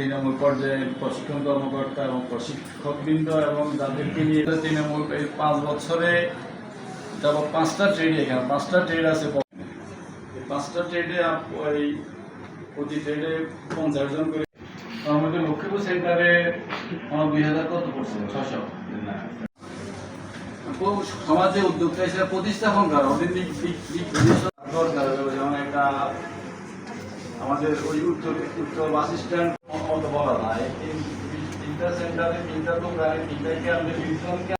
তৃণমূল পর্যায়ের প্রশিক্ষণ কর্মকর্তা এবং প্রশিক্ষকবৃন্দ এবং যাদেরকে নিয়ে তৃণমূল এই পাঁচ বছরে যাবৎ পাঁচটা ট্রেড এখানে পাঁচটা ট্রেড আছে পাঁচটা ট্রেডে এই প্রতি ট্রেডে পঞ্চাশ জন করে আমাদের লক্ষ্মীপুর সেন্টারে আমার দুই হাজার কত পড়ছে? ছশো সমাজে উদ্যোক্তা হিসেবে প্রতিস্থাপন করা দরকার যেমন একটা আমাদের ওই উত্তর উত্তর বাস স্ট্যান্ড মতো বলা তিনটা সেন্টারে তিনটা দোকানে তিনটাকে আমাদের বিজ্ঞানকে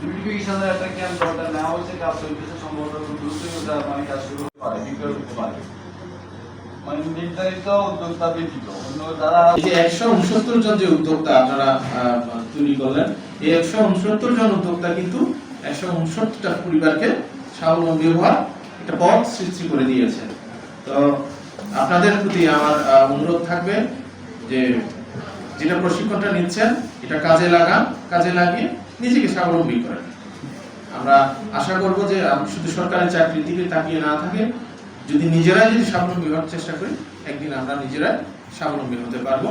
বিউটিফিকেশনের একটা ক্যাম্প দরকার। নেওয়া হয়েছে কাজ চলতেছে সম্ভবত খুব মানে কাজ শুরু হতে পারে বিক্রয় করতে পারে। মানে নির্ধারিত উদ্যোক্তা ব্যতীত। অন্য যারা যে একশো উনসত্তর জন যে উদ্যোক্তা আপনারা তৈরি করলেন এই একশো উনসত্তর জন উদ্যোক্তা কিন্তু একশো উনসত্তরটা পরিবারকে স্বাবলম্বী হওয়ার একটা পথ সৃষ্টি করে দিয়েছেন। তো আপনাদের প্রতি আমার অনুরোধ থাকবে যে যেটা প্রশিক্ষণটা নিচ্ছেন, এটা কাজে লাগান, কাজে লাগিয়ে নিজেকে স্বাবলম্বী করেন। আমরা আশা করব যে শুধু সরকারি চাকরির দিকে তাকিয়ে না থাকে, যদি নিজেরাই যদি স্বাবলম্বী হওয়ার চেষ্টা করি, একদিন আমরা নিজেরাই স্বাবলম্বী হতে পারব।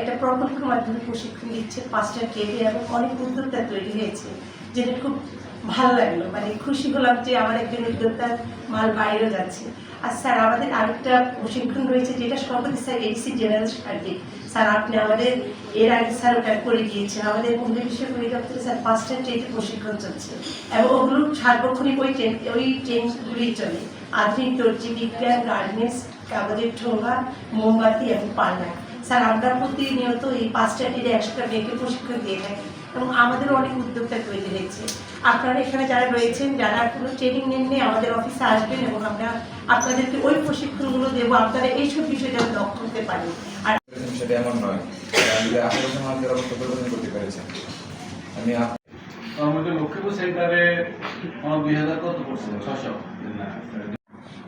একটা প্রকল্পের মাধ্যমে প্রশিক্ষণ দিচ্ছে, পাঁচটা কেটে এবং অনেক উদ্যোক্তা তৈরি হয়েছে, যেটা খুব ভালো লাগল। মানে খুশি হলাম যে আমার একজন উদ্যোক্তার মাল বাইরেও যাচ্ছে। আর স্যার, আমাদের আরেকটা প্রশিক্ষণ রয়েছে যেটা সভাপতি sir ADC general circuit sir, আপনি আমাদের এর আগে স্যার ওটা করে দিয়েছেন আমাদের মহিলা বিষয় পরিদপ্তরে স্যার পাঁচটা ট্রেনে প্রশিক্ষণ চলছে। এবং ওগুলো সার্বক্ষণিক ওই ট্রেন ওই ট্রেনগুলি চলে। আধুনিক দর্জি বিজ্ঞান, গার্মেন্টস, কাগজের ঠোঙ্গা মোমবাতি এবং পাল্লা। স্যার, আমরা প্রতিনিয়ত এই পাঁচটা ট্রেনে একশোটা মেয়েকে প্রশিক্ষণ দিয়ে থাকি। এবং আমাদের অনেক উদ্যোক্তা তৈরি হয়েছে। আপনারা এখানে যারা রয়েছেন যারা কোনো ট্রেনিং নেননি আমাদের অফিসে আসবেন এবং আমরা আপনাদেরকে ওই প্রশিক্ষণগুলো দেবো। আপনারা এইসব বিষয়ে যেন দক্ষ হতে পারেন। আর সেটা এমন নয়। আমি আঠারো বছর মানুষের অবস্থা পরিবর্তন করতে পেরেছেন। আমি আমাদের লক্ষ্মীপুর সেন্টারে আমার দুই হাজার কত পড়ছে? ছশো?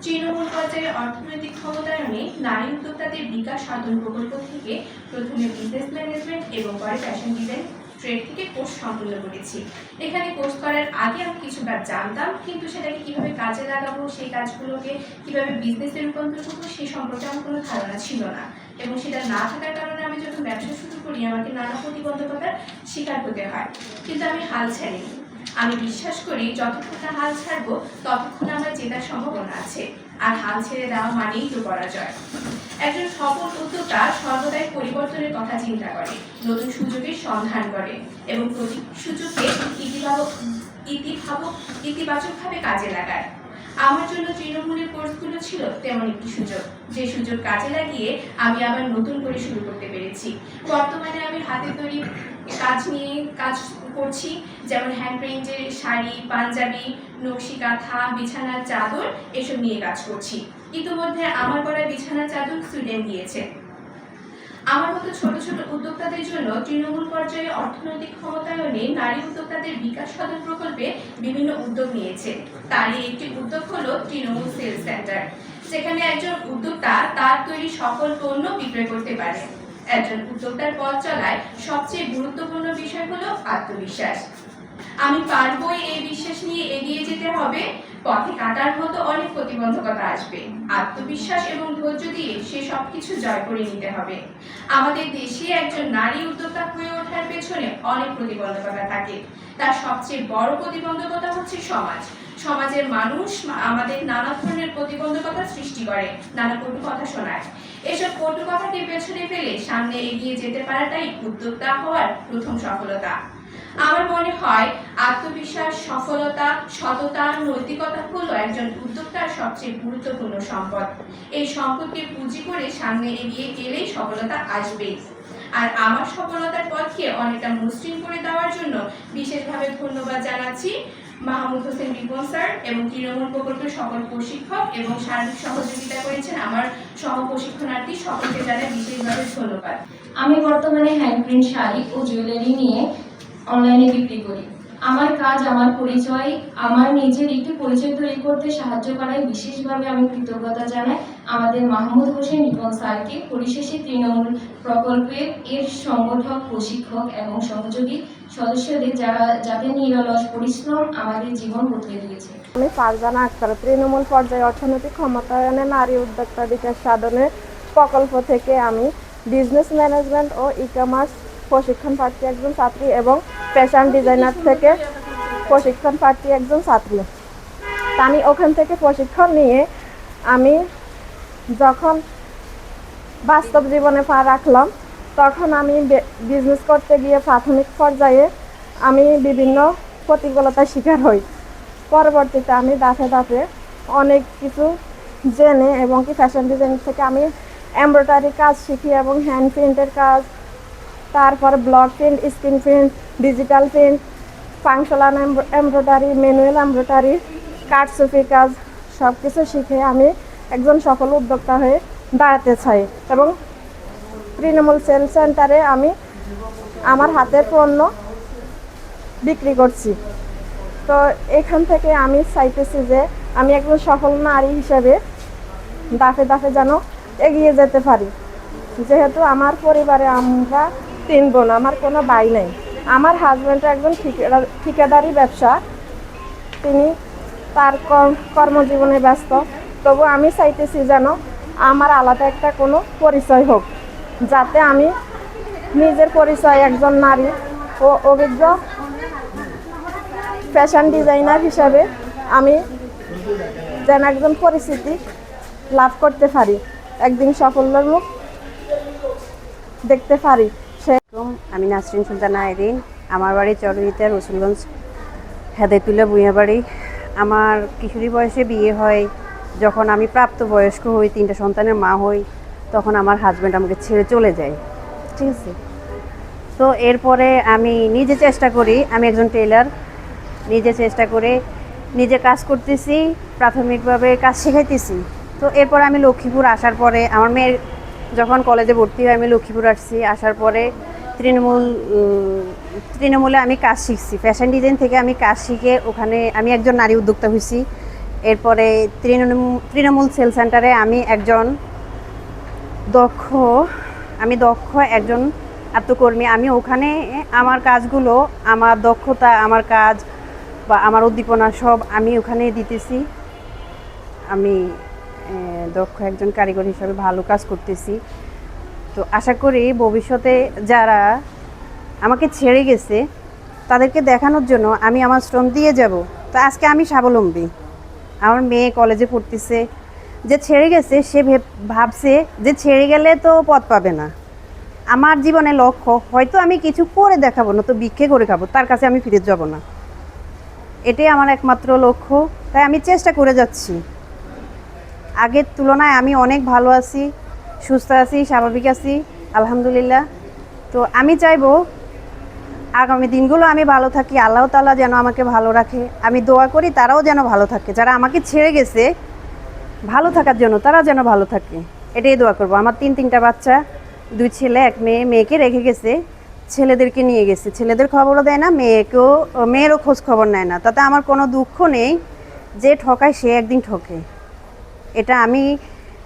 তৃণমূল পর্যায়ে অর্থনৈতিক ক্ষমতায়নে নারী উদ্যোক্তাদের বিকাশ সাধন প্রকল্প থেকে প্রথমে বিজনেস ম্যানেজমেন্ট এবং পরে ফ্যাশন ডিজাইন ট্রেড থেকে কোর্স সম্পূর্ণ করেছি। এখানে কোর্স করার আগে আমি কিছুটা জানতাম, কিন্তু সেটাকে কীভাবে কাজে লাগাবো, সেই কাজগুলোকে কীভাবে বিজনেসে রূপান্তর করব, সেই সম্পর্কে আমার কোনো ধারণা ছিল না। এবং সেটা না থাকার কারণে আমি যখন ব্যবসা শুরু করি, আমাকে নানা প্রতিবন্ধকতার শিকার হতে হয়। কিন্তু আমি হাল ছাড়িনি। আমি বিশ্বাস করি যতক্ষণ না হাল ছাড়ব, ততক্ষণ আমার জেতার সম্ভাবনা আছে। আর হাল ছেড়ে দেওয়া মানেই তো পরাজয়। একজন সফল উদ্যোক্তা সর্বদাই পরিবর্তনের কথা চিন্তা করে, নতুন সুযোগের সন্ধান করে এবং প্রতি সুযোগকে ইতিবাচক ইতিবাচকভাবে কাজে লাগায়। আমার জন্য তৃণমূলের কোর্সগুলো ছিল, তেমন একটি সুযোগ। যে সুযোগ কাজে লাগিয়ে আমি আবার নতুন করে শুরু করতে পেরেছি। বর্তমানে আমি হাতে তৈরি কাজ নিয়ে কাজ করছি, যেমন হ্যান্ড প্রিন্টের শাড়ি, পাঞ্জাবি, নকশি কাঁথা, বিছানার চাদর, এসব নিয়ে কাজ করছি। ইতিমধ্যে আমার করা বিছানার চাদর সুইডেন গিয়েছে আমার মতো ছোট ছোট উদ্যোক্তাদের জন্য তৃণমূল পর্যায়ে অর্থনৈতিক ক্ষমতায়নে নারী উদ্যোক্তাদের বিকাশ সাধন প্রকল্পে বিভিন্ন উদ্যোগ নিয়েছে। তারই একটি উদ্যোগ হলো তৃণমূল সেলস সেন্টার সেখানে একজন উদ্যোক্তা তার তৈরি সকল পণ্য বিক্রয় করতে পারে। একজন উদ্যোক্তার পথ চলায় সবচেয়ে গুরুত্বপূর্ণ বিষয় হলো আত্মবিশ্বাস। আমি পারবই এই বিশ্বাস নিয়ে এগিয়ে যেতে হবে। পথে কাটার মতো অনেক প্রতিবন্ধকতা আসবে। আত্মবিশ্বাস এবং ধৈর্য দিয়ে সে সবকিছু জয় করে নিতে হবে। আমাদের দেশে একজন নারী উদ্যোক্তা হয়ে ওঠার পেছনে অনেক প্রতিবন্ধকতা থাকে। তার সবচেয়ে বড় প্রতিবন্ধকতা হচ্ছে সমাজ। সমাজের মানুষ আমাদের নানা ধরনের প্রতিবন্ধকতা সৃষ্টি করে। নানা কটু কথা শোনায়। এসব কটু কথাকে পেছনে ফেলে সামনে এগিয়ে যেতে পারাটাই উদ্যোক্তা হওয়ার প্রথম সফলতা। আমার মনে হয় আত্মবিশ্বাস, সফলতা, সততা, নৈতিকতা হলো একজন উদ্যোক্তার সবচেয়ে গুরুত্বপূর্ণ সম্পদ। এই সম্পদকে পুঁজি করে সামনে এগিয়ে গেলেই সফলতা আসবেই আর আমার সফলতার পথকে অনেকটা মসৃণ করে দেওয়ার জন্য বিশেষভাবে ধন্যবাদ জানাচ্ছি মাহমুদ হোসেন রিপন স্যার এবং তৃণমূল প্রকল্পের সকল প্রশিক্ষক এবং সার্বিক সহযোগিতা করেছেন আমার সহ প্রশিক্ষণার্থী সকলকে জানাই বিশেষভাবে ধন্যবাদ। আমি বর্তমানে হ্যান্ড প্রিন্ট শাড়ি ও জুয়েলারি নিয়ে অনলাইনে বিক্রি করি। আমার কাজ, আমার পরিচয়, আমার নিজের একটি পরিচয় তৈরি করতে সাহায্য করায় বিশেষভাবে আমি কৃতজ্ঞতা জানাই। আমাদের মাহমুদ হোসেন রিপন স্যারকে। পরিশেষে তৃণমূল প্রকল্পের এর সংগঠক, প্রশিক্ষক এবং সহযোগী সদস্যদের যারা, যাদের নিরলস পরিশ্রম আমাদের জীবন বদলে দিয়েছে। আমি ফারজানা আক্তার, তৃণমূল পর্যায়ে অর্থনৈতিক ক্ষমতায়নে নারী উদ্যোক্তা বিকাশ সাধনের প্রকল্প থেকে আমি বিজনেস ম্যানেজমেন্ট ও ই কমার্স প্রশিক্ষণ প্রার্থী একজন ছাত্রী এবং ফ্যাশন ডিজাইনার থেকে প্রশিক্ষণ প্রার্থী একজন ছাত্রী। আমি ওখান থেকে প্রশিক্ষণ নিয়ে আমি যখন বাস্তব জীবনে পা রাখলাম, তখন আমি বিজনেস করতে গিয়ে প্রাথমিক পর্যায়ে আমি বিভিন্ন প্রতিকূলতার শিকার হই। পরবর্তীতে আমি দাফে দাফে অনেক কিছু জেনে এবং কি ফ্যাশন ডিজাইন থেকে আমি এমব্রয়ডারি কাজ শিখি এবং হ্যান্ড প্রিন্টের কাজ তারপর block print screen print digital print functional embroidery manual embroidery কাঠসুফি কাজ সব কিছু শিখে আমি একজন সফল উদ্যোক্তা হয়ে দাঁড়াতে চাই। এবং তৃণমূল সেল সেন্টারে আমি আমার হাতের পণ্য বিক্রি করছি। তো এখান থেকে আমি চাইতেছি যে আমি একজন সফল নারী হিসেবে দাফে দাফে যেন এগিয়ে যেতে পারি। যেহেতু আমার পরিবারে আমরা তিন বোন আমার কোনো ভাই নেই। আমার হাজব্যান্ড একজন ঠিকাদার ব্যবসা। তিনি তার কর্ম- কর্মজীবনে ব্যস্ত। তবু আমি চাইতেছি যেন আমার আলাদা একটা কোনো পরিচয় হোক, যাতে আমি নিজের পরিচয় একজন নারী ও অভিজ্ঞ ফ্যাশন ডিজাইনার হিসাবে আমি যেন একজন পরিচিতি লাভ করতে পারি, একদিন সাফল্যের মুখ দেখতে পারি। আমি নাসরিন সুলতানা আইরিন আমার বাড়ি চরুইতে রসুলগঞ্জ, হেদায়তুল্লাহ ভুঁইয়া বাড়ি। আমার কিশোরী বয়সে বিয়ে হয়, যখন আমি প্রাপ্তবয়স্ক হই, তিনটা সন্তানের মা হই, তখন আমার হাজব্যান্ড আমাকে ছেড়ে চলে যায়। ঠিক আছে? তো এরপরে আমি নিজে চেষ্টা করি, আমি একজন টেলার নিজে চেষ্টা করে নিজে কাজ করতেছি, প্রাথমিকভাবে কাজ শেখাইতেছি। তো এরপর আমি লক্ষ্মীপুর আসার পরে, আমার মেয়ের যখন কলেজে ভর্তি হয়, আমি লক্ষ্মীপুর আসছি। আসার পরে তৃণমূল তৃণমূলে আমি কাজ শিখছি ফ্যাশন ডিজাইন থেকে আমি কাজ শিখে ওখানে আমি একজন নারী উদ্যোক্তা হয়েছি। এরপরে তৃণমূল তৃণমূল সেল সেন্টারে আমি একজন দক্ষ, আমি দক্ষ একজন আত্মকর্মী। আমি ওখানে আমার কাজগুলো, আমার দক্ষতা, আমার কাজ বা আমার উদ্দীপনা সব আমি ওখানে দিতেছি। আমি দক্ষ একজন কারিগর হিসাবে ভালো কাজ করতেছি। তো আশা করি ভবিষ্যতে যারা আমাকে ছেড়ে গেছে, তাদেরকে দেখানোর জন্য আমি আমার শ্রম দিয়ে যাব। তো আজকে আমি স্বাবলম্বী। আমার মেয়ে কলেজে পড়তেছে। যে ছেড়ে গেছে, সে ভেব- ভাবছে যে ছেড়ে গেলে তো পথ পাবে না। আমার জীবনে লক্ষ্য, হয়তো আমি কিছু করে দেখাবো না তো ভিক্ষে করে খাব, তার কাছে আমি ফিরে যাব না। এটাই আমার একমাত্র লক্ষ্য, তাই আমি চেষ্টা করে যাচ্ছি। আগের তুলনায় আমি অনেক ভালো আছি। সুস্থ আছি, স্বাভাবিক আছি, আলহামদুলিল্লাহ। তো আমি চাইব, আগামী দিনগুলো আমি ভালো থাকি, আল্লাহ তাআলা যেন আমাকে ভালো রাখে। আমি দোয়া করি তারাও যেন ভালো থাকে। যারা আমাকে ছেড়ে গেছে, ভালো থাকার জন্য তারা যেন ভালো থাকে। এটাই দোয়া করব। আমার তিন, তিনটা বাচ্চা, দুই ছেলে, এক মেয়ে। মেয়েকে রেখে গেছে, ছেলেদেরকে নিয়ে গেছে। ছেলেদের খবরও দেয় না, মেয়েকেও, মেয়েরও খোঁজ খবর নেয় না। তাতে আমার কোনো দুঃখ নেই যে ঠকায় সে একদিন ঠকে। এটা আমি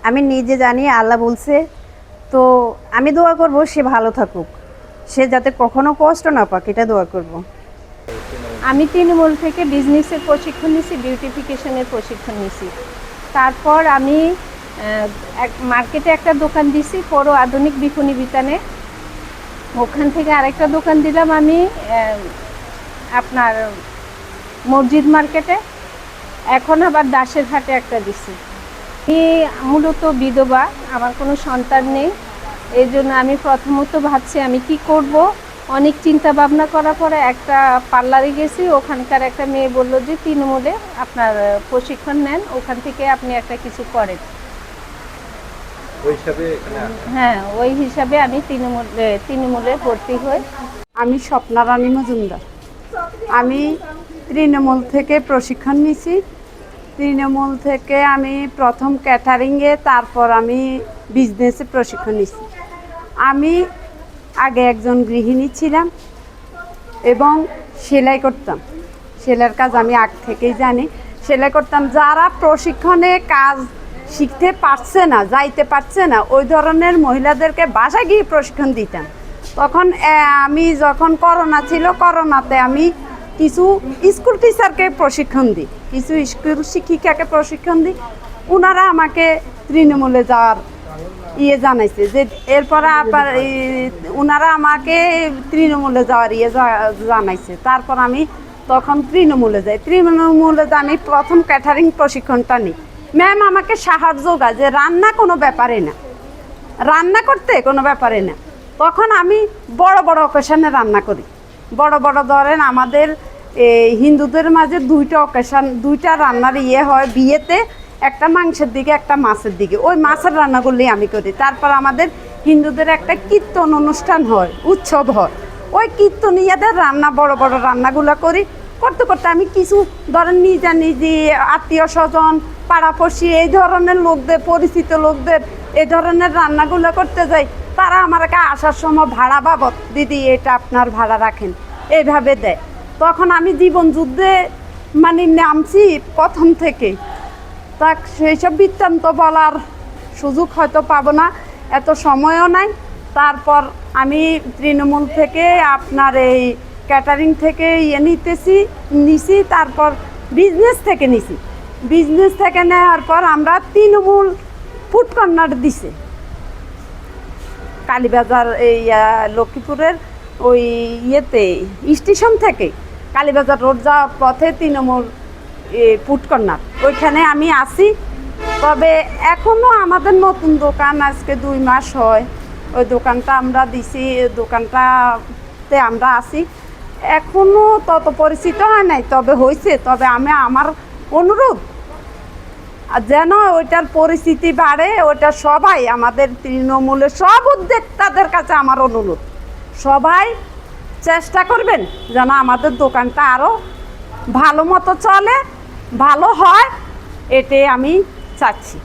আমি নিজে জানি, আল্লাহ বলছে, তো আমি দোয়া করব সে ভালো থাকুক। সে যাতে কখনো কষ্ট না পাক, এটা দোয়া করব। আমি তৃণমূল থেকে বিজনেসের প্রশিক্ষণ নিছি, বিউটিফিকেশনের প্রশিক্ষণ নিছি। তারপর আমি এক মার্কেটে একটা দোকান দিছি, পরো আধুনিক বিপণী বিতানে। ওখান থেকে আরেকটা দোকান দিলাম আমি আপনার মসজিদ মার্কেটে। এখন আবার দাসের ঘাটে একটা দিছি। আমি মূলত বিধবা আমার কোনো সন্তান নেই। এই জন্য আমি প্রথমত ভাবছি আমি কি করব? অনেক চিন্তা ভাবনা করার পরে একটা পার্লারে গেছি ওখানকার একটা মেয়ে বলল যে তৃণমূলে আপনার প্রশিক্ষণ নেন ওখান থেকে আপনি একটা কিছু করেন। ওই হিসাবে এখানে হ্যাঁ ওই হিসাবে আমি তৃণমূলে তৃণমূলে ভর্তি হই। আমি স্বপ্না রানী মজুমদার। আমি তৃণমূল থেকে প্রশিক্ষণ নিছি। তৃণমূল থেকে আমি প্রথম ক্যাটারিংয়ে, তারপর আমি বিজনেসে প্রশিক্ষণ নিচ্ছি আমি আগে একজন গৃহিণী ছিলাম এবং সেলাই করতাম। সেলাইয়ের কাজ আমি আগ থেকেই জানি। সেলাই করতাম। যারা প্রশিক্ষণে কাজ শিখতে পারছে না, যাইতে পারছে না, ওই ধরনের মহিলাদেরকে বাসা গিয়ে প্রশিক্ষণ দিতাম। তখন আমি যখন করোনা ছিল, করোনাতে আমি কিছু স্কুল টিচারকে প্রশিক্ষণ দিই কিছু স্কুল শিক্ষিকাকে প্রশিক্ষণ দিই ওনারা আমাকে তৃণমূলে যাওয়ার ইয়ে জানাইছে যে এরপরে আবার ওনারা আমাকে তৃণমূলে যাওয়ার ইয়ে জানাইছে। তারপর আমি তখন তৃণমূলে যাই। তৃণমূলে আমি প্রথম ক্যাটারিং প্রশিক্ষণটা নিই। ম্যাম আমাকে সাহায্য যোগা যে রান্না কোনো ব্যাপারে না। রান্না করতে কোনো ব্যাপারে না। তখন আমি বড় বড় অকেশনে রান্না করি। বড় বড় ধরেন আমাদের হিন্দুদের মাঝে দুইটা অকেশন দুইটা রান্নার ইয়ে হয় বিয়েতে, একটা মাংসের দিকে, একটা মাছের দিকে। ওই মাছের রান্নাগুলি আমি করি। তারপর আমাদের হিন্দুদের একটা কীর্তন অনুষ্ঠান হয়, উৎসব হয়। ওই কীর্তনীয়াদের রান্না, বড় বড় রান্নাগুলো করি। করতে করতে আমি কিছু ধরেন নিজে নিজে, আত্মীয় স্বজন, পাড়াপড়শি, এই ধরনের লোকদের, পরিচিত লোকদের, এই ধরনের রান্নাগুলো করতে যাই। তারা আমাকে আসার সময় ভাড়া বাবদ, দিদি, এটা আপনার ভাড়া রাখেন। এইভাবে দেয়। তখন আমি জীবন যুদ্ধে মানে নামছি প্রথম থেকে। তা সেই সব বৃত্তান্ত বলার সুযোগ হয়তো পাবো না, এত সময়ও নাই। তারপর আমি তৃণমূল থেকে আপনার এই ক্যাটারিং থেকে ইয়ে নিতেছি, নিছি, তারপর বিজনেস থেকে নিছি। বিজনেস থেকে নেওয়ার পর আমরা তৃণমূল ফুড কর্নার দিছে। কালীবাজার এই লক্ষ্মীপুরের ওই ইয়েতে, স্টেশন থেকে কালীবাজার রোড যাওয়ার পথে তৃণমূল ফুড কর্নার ওইখানে আমি আসি। তবে এখনও আমাদের নতুন দোকান আজকে দুই মাস হয়। ওই দোকানটা আমরা দিছি দোকানটাতে আমরা আসি। এখনও তত পরিচিত হয় নাই, তবে হয়েছে তবে আমি, আমার অনুরোধ যেন ওইটার পরিস্থিতি বাড়ে, ওইটা সবাই, আমাদের তৃণমূলের সব উদ্যোক্তাদের কাছে আমার অনুরোধ। সবাই চেষ্টা করবেন যেন আমাদের দোকানটা আরও ভালো মতো চলে, ভালো হয়, এটাই আমি চাচ্ছি।